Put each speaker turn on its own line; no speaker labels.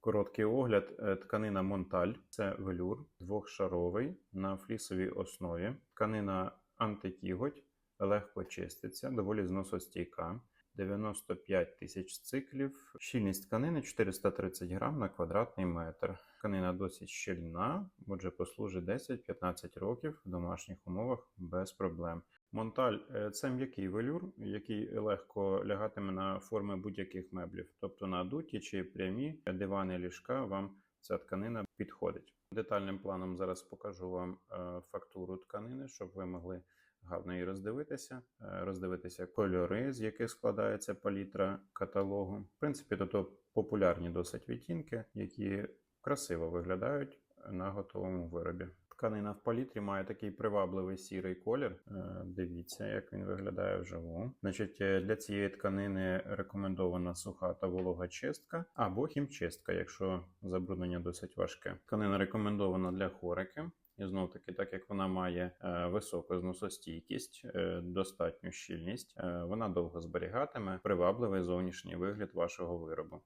Короткий огляд. Е, Тканина Монталь це велюр двохшаровий на флісовій основі. Тканина антикіготь, легко чиститься, доволі зносостійка. 95 тисяч циклів. Щільність тканини 430 грам на квадратний метр. Тканина досить щільна, отже, послужить 10-15 років в домашніх умовах без проблем. Монталь е, це м'який велюр, який легко лягатиме на форми будь-яких меблів, тобто на дуті чи прямі дивани ліжка вам ця тканина підходить. Детальним планом зараз покажу вам е, фактуру тканини, щоб ви могли гарно її роздивитися, е, роздивитися кольори, з яких складається палітра каталогу. В принципі, то, то популярні досить відтінки, які красиво виглядають на готовому виробі. Тканина в палітрі має такий привабливий сірий колір. Е, Дивіться, як він виглядає вживу. Значить, е, для цієї тканини рекомендована суха та волога чистка або хімчистка, якщо забруднення досить важке. Тканина рекомендована для хорики. І знов таки, так як вона має е, високу зносостійкість, достатню щільність, вона довго зберігатиме привабливий зовнішній вигляд вашого виробу.